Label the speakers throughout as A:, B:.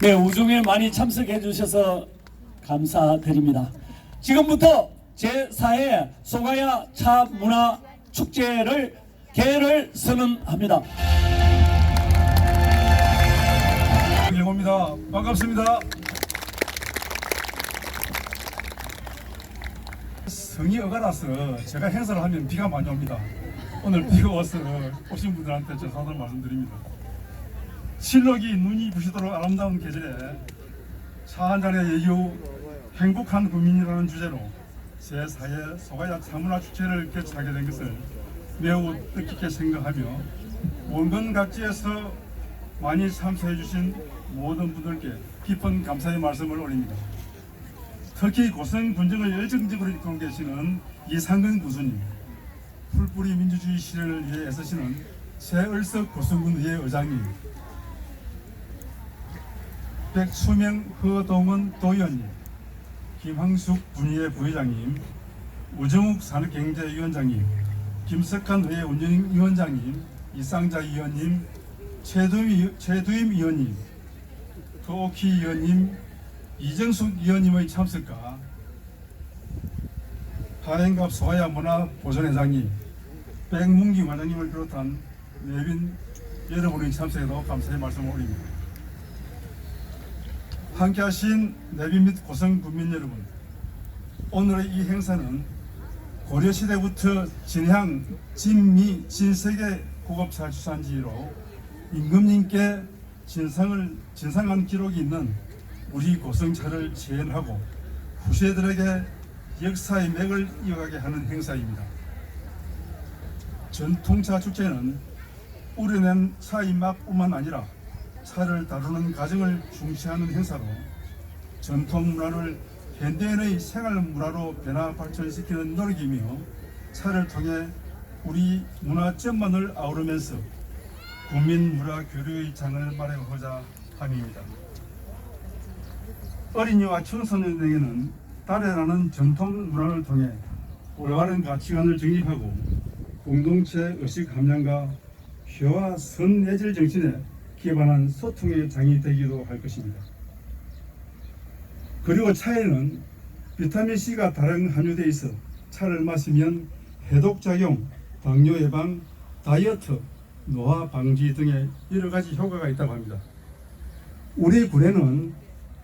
A: 네, 우중에 많이 참석해 주셔서 감사드립니다. 지금부터 제4회 소가야 차 문화 축제를 개를 선언합니다.
B: 일곱입니다. 반갑습니다. 성이 어가라서 제가 행사를 하면 비가 많이 옵니다. 오늘 비가 와서 오신 분들한테 죄송하다는 말씀드립니다. 실록이 눈이 부시도록 아름다운 계절에 차 한 잔의 여유, 행복한 국민이라는 주제로 제4회 소가야 차문화 축제를 개최하게 된 것을 매우 뜻깊게 생각하며 원근 각지에서 많이 참석해 주신 모든 분들께 깊은 감사의 말씀을 올립니다. 특히 고성 군정을 열정적으로 이끌고 계시는 이상근 군수님, 풀뿌리 민주주의 실현을 위해 애쓰시는 최을석 고성군의회 의장님, 백수명 허동원 도의원님, 김황숙 군의회 부회장님, 우정욱 산업경제위원장님, 김석한 의회 운영위원장님, 이상자 위원님, 최두임, 위원님, 토키 위원님, 이정숙 위원님의 참석과 하행갑 소아야 문화 보존회장님, 백문기 관장님을 비롯한 내빈 여러분의 참석에도 감사의 말씀을 올립니다. 함께하신 내빈 및 고성 국민 여러분, 오늘의 이 행사는 고려시대부터 진향, 진미, 진세계 고급차 주산지로 임금님께 진상을 진상한 기록이 있는 우리 고성차를 재현하고 후세들에게 역사의 맥을 이어가게 하는 행사입니다. 전통차 축제는 우려낸 차 입맛뿐만 아니라 차를 다루는 과정을 중시하는 행사로 전통 문화를 현대인의 생활 문화로 변화 발전시키는 노력이며 차를 통해 우리 문화 전반을 아우르면서 국민 문화 교류의 장을 마련하고자 함입니다. 어린이와 청소년에게는 달해라는 전통 문화를 통해 올바른 가치관을 정립하고 공동체 의식 함량과 효와 선내질 정신에 기반한 소통의 장이 되기도 할 것입니다. 그리고 차에는 비타민 C가 다량 함유되어 있어 차를 마시면 해독작용, 당뇨 예방, 다이어트, 노화 방지 등의 여러 가지 효과가 있다고 합니다. 우리 군에는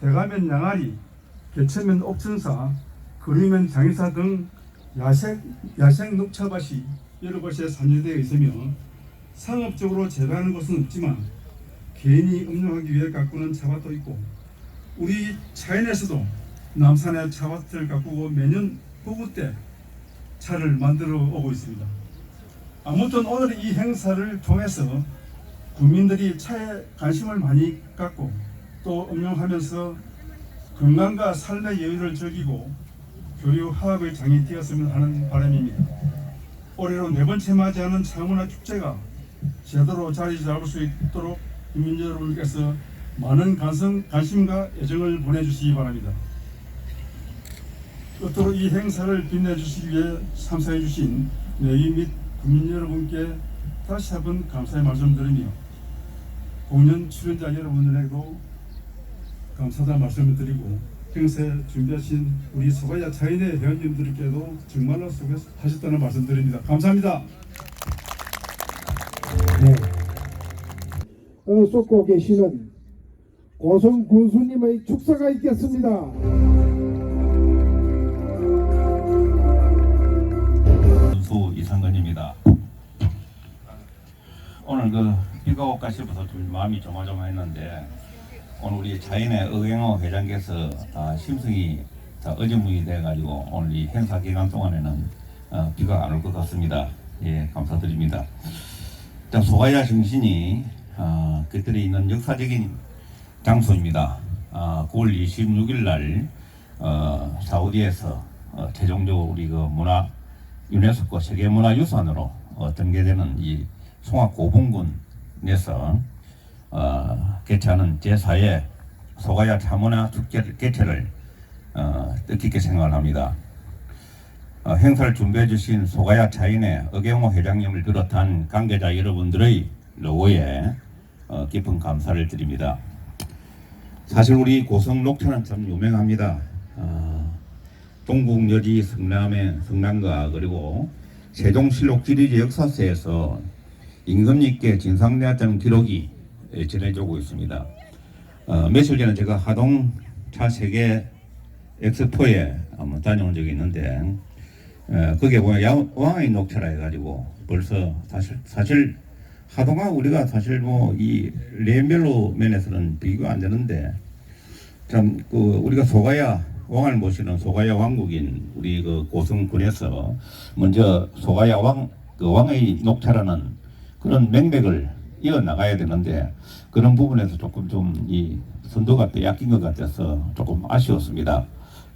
B: 대가면 양아리, 개체면 옥천사, 그리면 장의사 등 야생, 야생 녹차밭이 여러 곳에 산유되어 있으며 상업적으로 재배하는 곳은 없지만 개인이 음용하기 위해 가꾸는 차밭도 있고 우리 차인에서도 남산의 차밭을 가꾸고 매년 보구 때 차를 만들어 오고 있습니다. 아무튼 오늘 이 행사를 통해서 국민들이 차에 관심을 많이 갖고 또 응용하면서 건강과 삶의 여유를 즐기고 교류 화합의 장이 되었으면 하는 바람입니다. 올해로 네 번째 맞이하는 창문화 축제가 제대로 자리 잡을 수 있도록 국민 여러분께서 많은 관심, 관심과 애정을 보내주시기 바랍니다. 끝으로 이 행사를 빛내주시기 위해 참석해 주신 내위 및 국민 여러분께 다시 한번 감사의 말씀드리며 공연 출연자 여러분들에게도 감사의 말씀을 드리고 행사에 준비하신 우리 소가야 차인의 회원님들께도 정말로 수고하셨다는 말씀드립니다. 감사합니다.
C: 쏟고 계시는 고성 군수님의 축사가 있겠습니다.
D: 선수 이상근입니다. 오늘 그 비가 오까시부터 좀 마음이 조마조마했는데 오늘 우리 자연의 의행호 회장께서 아, 심성이 다 어제문이 돼가지고 오늘 이 행사 기간 동안에는 어, 비가 안 올 것 같습니다. 예, 감사드립니다. 자, 소가야 정신이 아, 그들에 있는 역사적인 장소입니다. 아, 9월 26일 날 어, 사우디에서 어, 최종적으로 우리 그 문화 유네스코 세계문화유산으로 어, 등재되는 이 송악 고분군에서 어, 개최하는 제4회 소가야 차문화 축제를 개최를 어, 뜻깊게 생각합니다. 어, 행사를 준비해 주신 소가야 차인의 어경호 회장님을 비롯한 관계자 여러분들의 노고에 어, 깊은 감사를 드립니다. 사실 우리 고성 녹차는 참 유명합니다. 아, 동국 여지 성남의 성남과 그리고 세종실록 지리지 역사서에서 임금님께 진상되었다는 기록이 예, 전해지고 있습니다. 어, 며칠 전에 제가 하동 차 세계 엑스포에 한번 다녀온 적이 있는데 어, 거기에 보면 야, 왕의 녹차라 해가지고 벌써 사실 사실 하동하고 우리가 사실 뭐 이 레벨로 면에서는 비교가 안 되는데 참 그 우리가 소가야 왕을 모시는 소가야 왕국인 우리 그 고성군에서 먼저 소가야 왕 그 왕의 녹차라는 그런 맥맥을 이어 나가야 되는데 그런 부분에서 조금 좀 이 선도가 빼앗긴 것 같아서 조금 아쉬웠습니다.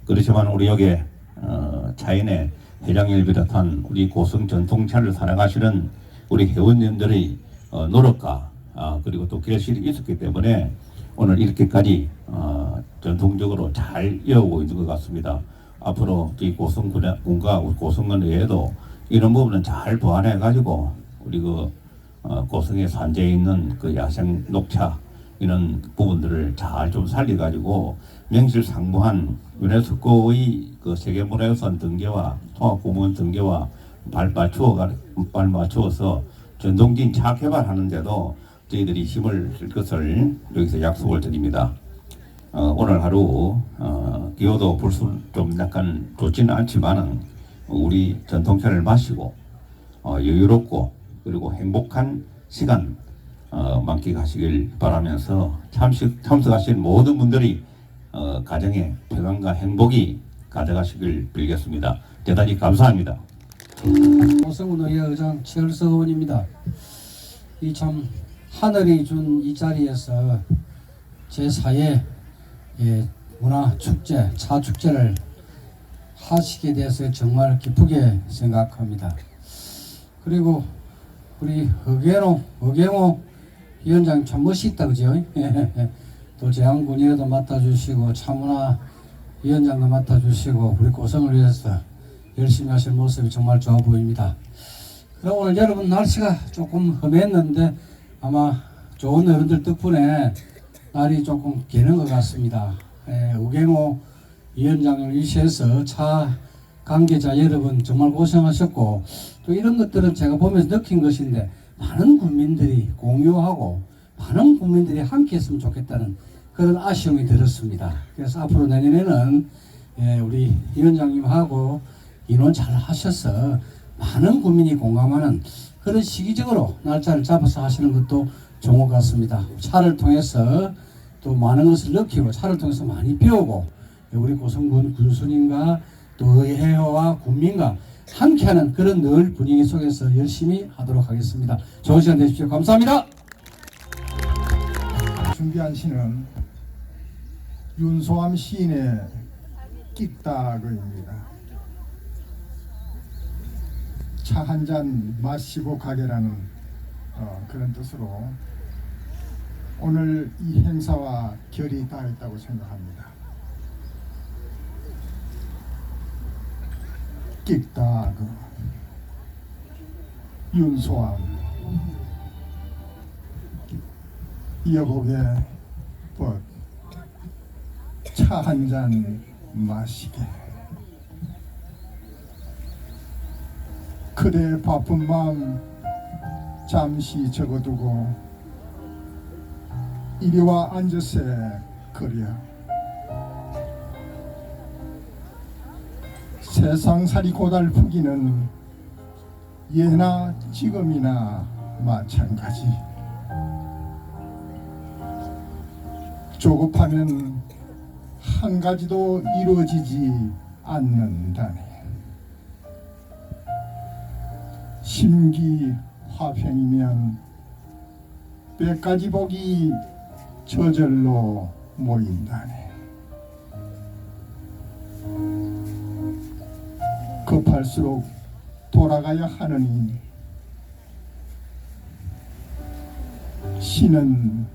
D: 그렇지만 우리 여기 어, 차인의 회장님을 비롯한 우리 고성 전통차를 사랑하시는 우리 회원님들의 어, 노력과 아, 그리고 또 결실이 있었기 때문에 오늘 이렇게까지 어, 전통적으로 잘 이어오고 있는 것 같습니다. 앞으로 이 고성군과 고성군 외에도 이런 부분은 잘 보완해 가지고 우리 그 어, 고성에 산재해 있는 그 야생 녹차 이런 부분들을 잘 좀 살려 가지고 명실상부한 유네스코의 그 세계문화유산 등재와 통합공원 등재와 발맞추어 발맞추어서 전동진 차 개발하는데도 저희들이 힘을 쓸 것을 여기서 약속을 드립니다. 어, 오늘 하루 어, 기후도 불순 좀 약간 좋지는 않지만은 우리 전통차를 마시고 어, 여유롭고 그리고 행복한 시간 어, 만끽하시길 바라면서 참석 참석하신 모든 분들이 어, 가정의 평안과 행복이 가져가시길 빌겠습니다. 대단히 감사합니다.
E: 고성군의회 의장 최을서 의원입니다. 이 참 하늘이 준 이 자리에서 제 4회 예, 문화 축제 차 축제를 하시게 돼서 정말 기쁘게 생각합니다. 그리고 우리 의계로 의계모 위원장 참 멋있다 그죠? 또 재앙군이라도 맡아주시고 차문화 위원장도 맡아주시고 우리 고성을 위해서 열심히 하실 모습이 정말 좋아 보입니다. 그럼 오늘 여러분 날씨가 조금 험했는데 아마 좋은 어른들 덕분에 날이 조금 개는 것 같습니다. 예, 우경호 위원장을 위시해서 차 관계자 여러분 정말 고생하셨고 또 이런 것들은 제가 보면서 느낀 것인데 많은 국민들이 공유하고 많은 국민들이 함께 했으면 좋겠다는 그런 아쉬움이 들었습니다. 그래서 앞으로 내년에는 예, 우리 위원장님하고 인원 잘 하셔서 많은 국민이 공감하는 그런 시기적으로 날짜를 잡아서 하시는 것도 좋은 것 같습니다. 차를 통해서 또 많은 것을 느끼고 차를 통해서 많이 배우고 우리 고성군 군수님과 또 의회와 국민과 함께하는 그런 늘 분위기 속에서 열심히 하도록 하겠습니다. 좋은 시간 되십시오. 감사합니다.
F: 준비한 시는 윤소암 시인의 끽다그입니다. 차 한 잔 마시고 가게라는 어, 그런 뜻으로 오늘 이 행사와 결이 닿았다고 생각합니다. 끽다그 윤소암 여복의 법, 차한 잔 마시게. 그대 바쁜 마음 잠시 적어두고 이리와 앉으세 그려. 세상살이 고달프기는 예나 지금이나 마찬가지. 조급하면 한 가지도 이루어지지 않는다네. 심기 화평이면 백 가지 복이 저절로 모인다네. 급할수록 돌아가야 하느니 씨는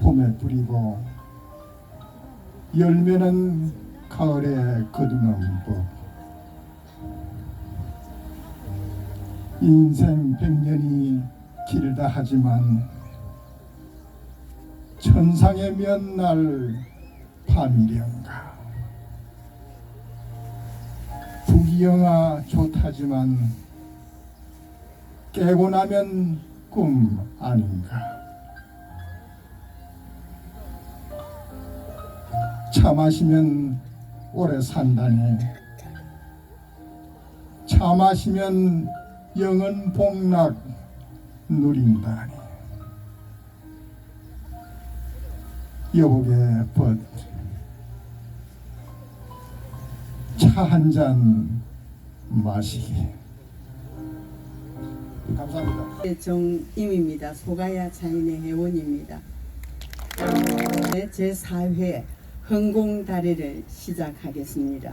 F: 봄에 뿌리고 열매는 가을에 거두는 법. 인생 백년이 길다 하지만 천상의 몇날 파미련가 부귀영화 좋다지만 깨고 나면 꿈 아닌가. 차 마시면 오래 산다니 차 마시면 영은 복락 누린다니 여복의 벗 차 한 잔 마시기 감사합니다.
G: 정임입니다. 소가야 자인의 회원입니다. 제4회 흥공다리를 시작하겠습니다.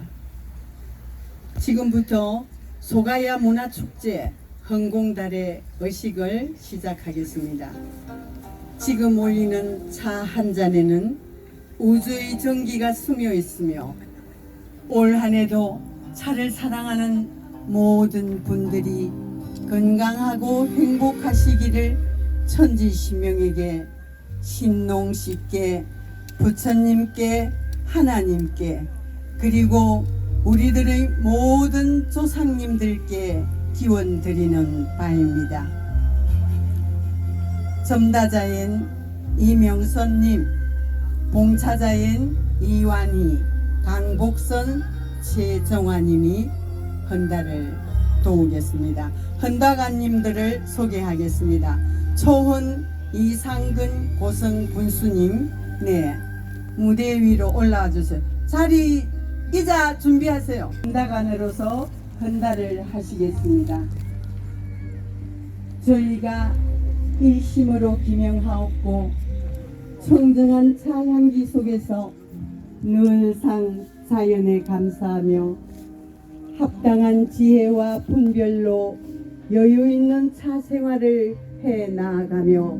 G: 지금부터 소가야 문화축제 흥공달의 의식을 시작하겠습니다. 지금 올리는 차 한 잔에는 우주의 전기가 스며 있으며 올 한해도 차를 사랑하는 모든 분들이 건강하고 행복하시기를 천지신명에게 신농씨께 부처님께 하나님께 그리고 우리들의 모든 조상님들께 기원 드리는 바입니다. 점다자인 이명선님, 봉차자인 이완희, 강복선, 최정화님이 헌다를 도우겠습니다. 헌다가님들을 소개하겠습니다. 초훈, 이상근, 고성 군수님, 네 무대 위로 올라와 주세요. 자리 이자 준비하세요. 헌다관으로서 헌다를 하시겠습니다. 저희가 일심으로 기명하옵고 청정한 차향기 속에서 늘상 자연에 감사하며 합당한 지혜와 분별로 여유 있는 차 생활을 해 나아가며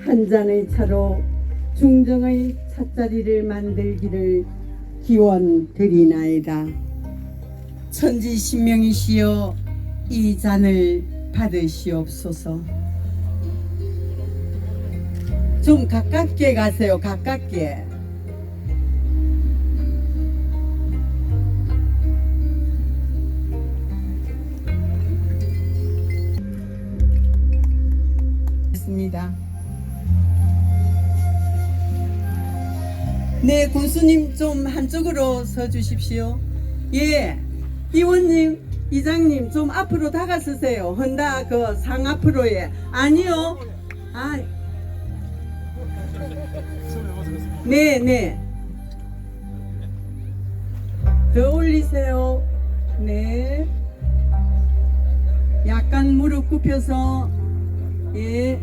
G: 한 잔의 차로 중정의 찻자리를 만들기를 기원 드리나이다. 천지 신명이시여 이 잔을 받으시옵소서. 좀 가깝게 가세요. 가깝게. 있습니다. 네, 군수님 좀 한쪽으로 서 주십시오. 예, 이원님, 이장님 좀 앞으로 다가서세요. 헌다 그 상 앞으로에. 아니요. 아. 네, 네. 더 올리세요. 네. 약간 무릎 굽혀서 예.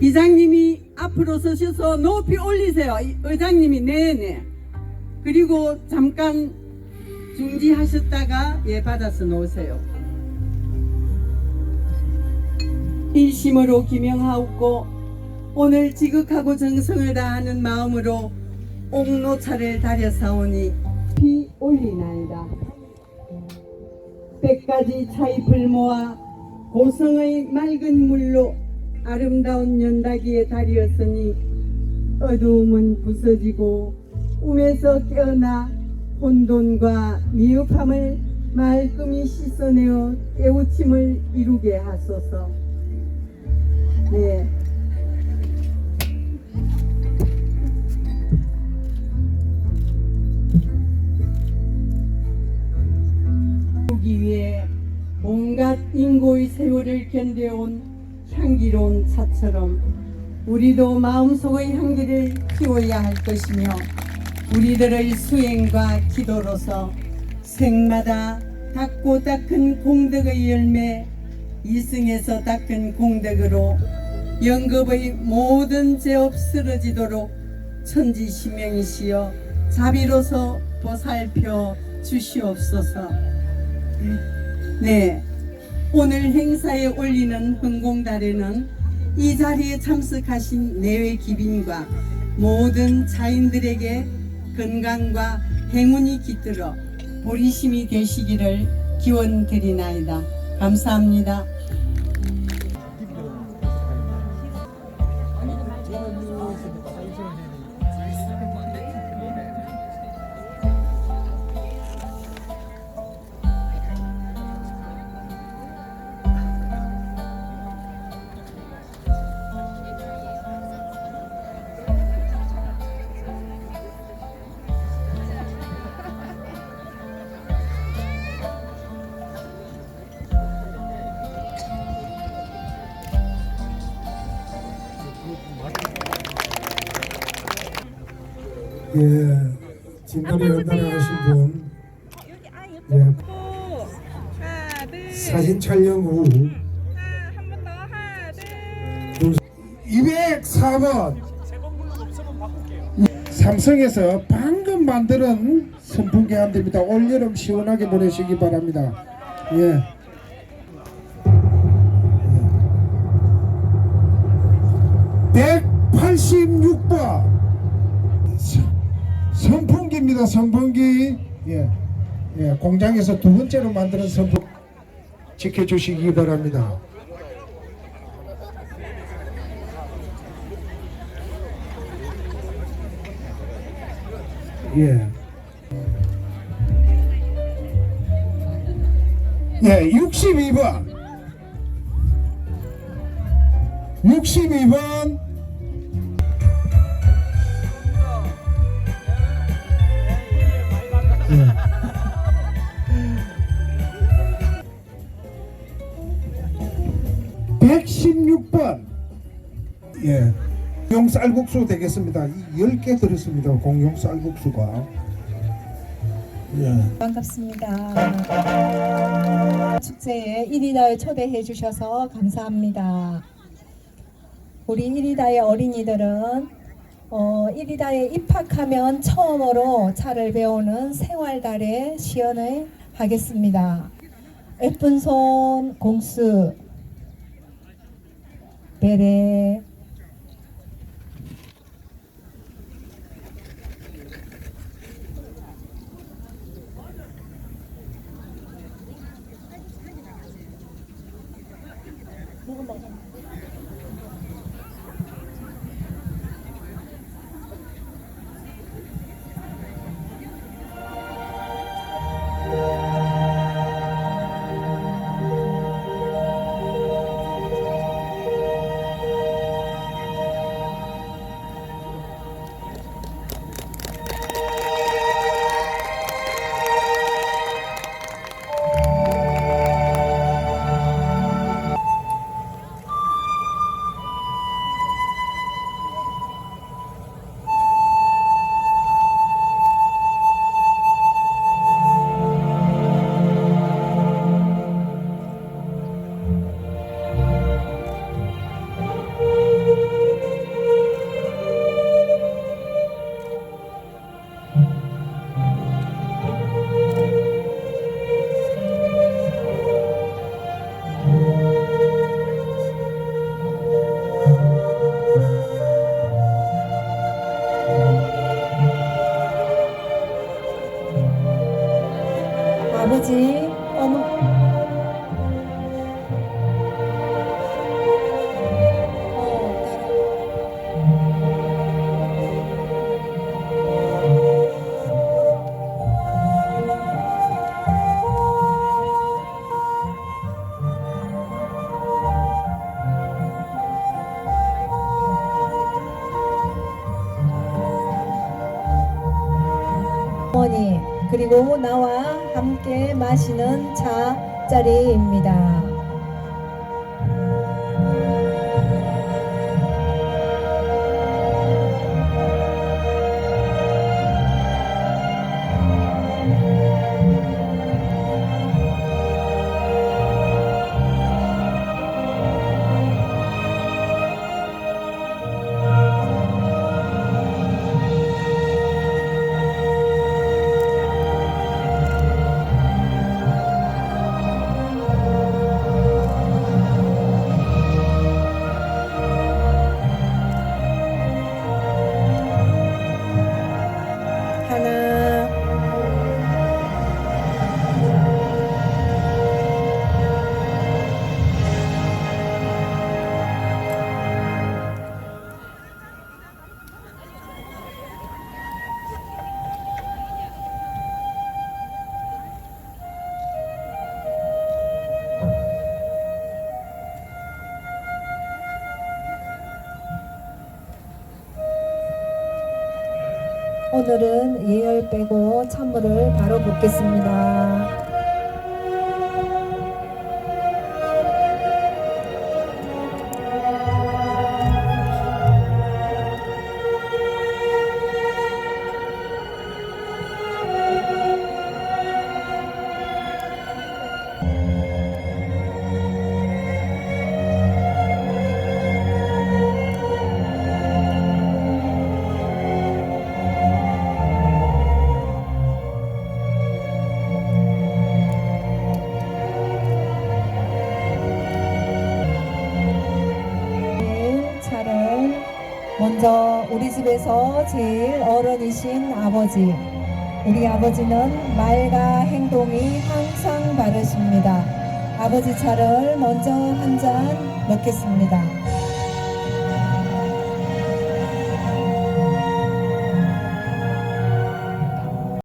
G: 이장님이 앞으로 서셔서 높이 올리세요. 이- 의장님이 네네. 그리고 잠깐 중지하셨다가 예 받아서 놓으세요. 일심으로 기명하옵고 오늘 지극하고 정성을 다하는 마음으로 옥노차를 다려사오니 피 올리나이다. 백가지 차잎을 모아 고성의 맑은 물로 아름다운 연다기에 다리었으니 어두움은 부서지고 꿈에서 깨어나 혼돈과 미흡함을 말끔히 씻어내어 깨우침을 이루게 하소서. 네. 보기 위해 온갖 인고의 세월을 견뎌온 향기로운 차처럼 우리도 마음속의 향기를 키워야 할 것이며 우리들의 수행과 기도로서 생마다 닦고 닦은 공덕의 열매 이승에서 닦은 공덕으로 영겁의 모든 죄업 쓰러지도록 천지신명이시여 자비로서 보살펴 주시옵소서. 네. 오늘 행사에 올리는 흥공달에는 이 자리에 참석하신 내외 기빈과 모든 자인들에게 건강과 행운이 깃들어 보리심이 되시기를 기원 드리나이다. 감사합니다.
C: 예, 진돌이 연단을 하신 분, 예,
H: 하나, 둘,
C: 사진 촬영
H: 후한번 더, 하나, 둘.
C: 204번 삼성에서 방금 만드는 선풍기 한 대입니다. 올여름 시원하게 보내시기 바랍니다. 예. 예. 186번 선풍기입니다. 선풍기. 예. 예. 공장에서 두 번째로 만드는 선풍 지켜주시기 바랍니다. 예. 예, 62번. 62번. 116번. 예. 공용 쌀국수 되겠습니다. 10개 들었습니다. 공용 쌀국수가. 예.
I: 반갑습니다. 축제에 이리다에 초대해 주셔서 감사합니다. 우리 이리다의 어린이들은 어, 이리다에 입학하면 처음으로 차를 배우는 생활달에 시연을 하겠습니다. 예쁜 손 공수 베레 아 나와 함께 마시는 차 자리입니다. 오늘은 예열 빼고 찬물을 바로 붓겠습니다. 집에서 제일 어른이신 아버지. 우리 아버지는 말과 행동이 항상 바르십니다. 아버지 차를 먼저 한 잔 넣겠습니다.